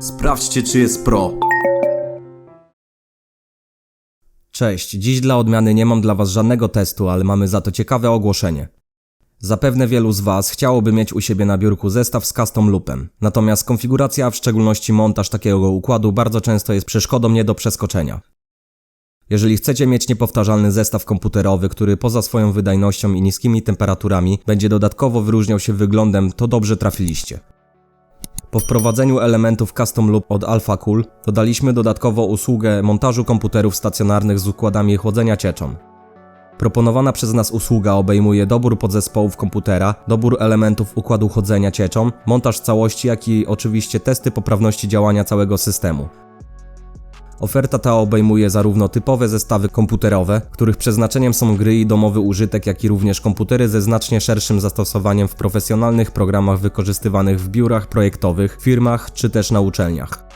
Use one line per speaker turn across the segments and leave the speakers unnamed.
Sprawdźcie, czy jest pro.
Cześć, dziś dla odmiany nie mam dla Was żadnego testu, ale mamy za to ciekawe ogłoszenie. Zapewne wielu z Was chciałoby mieć u siebie na biurku zestaw z custom loopem, natomiast konfiguracja, a w szczególności montaż takiego układu bardzo często jest przeszkodą nie do przeskoczenia. Jeżeli chcecie mieć niepowtarzalny zestaw komputerowy, który poza swoją wydajnością i niskimi temperaturami będzie dodatkowo wyróżniał się wyglądem, to dobrze trafiliście. Po wprowadzeniu elementów Custom Loop od Alpha Cool dodaliśmy dodatkowo usługę montażu komputerów stacjonarnych z układami chłodzenia cieczą. Proponowana przez nas usługa obejmuje dobór podzespołów komputera, dobór elementów układu chodzenia cieczą, montaż całości, jak i oczywiście testy poprawności działania całego systemu. Oferta ta obejmuje zarówno typowe zestawy komputerowe, których przeznaczeniem są gry i domowy użytek, jak i również komputery ze znacznie szerszym zastosowaniem w profesjonalnych programach wykorzystywanych w biurach projektowych, firmach czy też na uczelniach.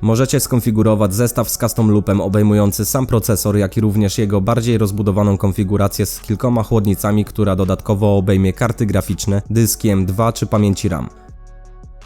Możecie skonfigurować zestaw z custom loopem obejmujący sam procesor, jak i również jego bardziej rozbudowaną konfigurację z kilkoma chłodnicami, która dodatkowo obejmie karty graficzne, dyski M2 czy pamięci RAM.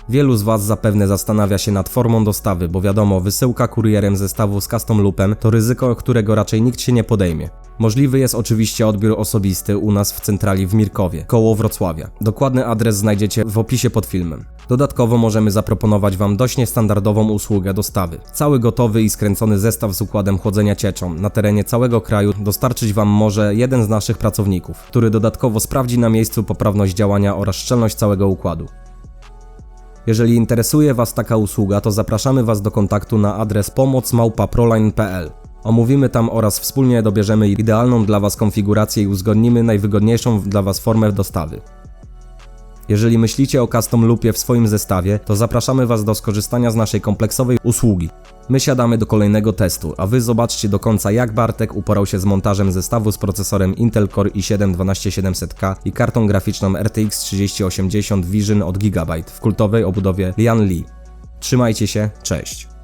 Wielu z Was zapewne zastanawia się nad formą dostawy, bo wiadomo, wysyłka kurierem zestawu z custom loopem to ryzyko, którego raczej nikt się nie podejmie. Możliwy jest oczywiście odbiór osobisty u nas w centrali w Mirkowie, koło Wrocławia. Dokładny adres znajdziecie w opisie pod filmem. Dodatkowo możemy zaproponować Wam dość niestandardową usługę dostawy. Cały gotowy i skręcony zestaw z układem chłodzenia cieczą na terenie całego kraju dostarczyć Wam może jeden z naszych pracowników, który dodatkowo sprawdzi na miejscu poprawność działania oraz szczelność całego układu. Jeżeli interesuje Was taka usługa, to zapraszamy Was do kontaktu na adres pomocmałpaproline.pl. Omówimy tam oraz wspólnie dobierzemy idealną dla Was konfigurację i uzgodnimy najwygodniejszą dla Was formę dostawy. Jeżeli myślicie o custom loopie w swoim zestawie, to zapraszamy Was do skorzystania z naszej kompleksowej usługi. My siadamy do kolejnego testu, a Wy zobaczcie do końca jak Bartek uporał się z montażem zestawu z procesorem Intel Core i7 12700K i kartą graficzną RTX 3080 Vision od Gigabyte w kultowej obudowie Lian Li. Trzymajcie się, cześć!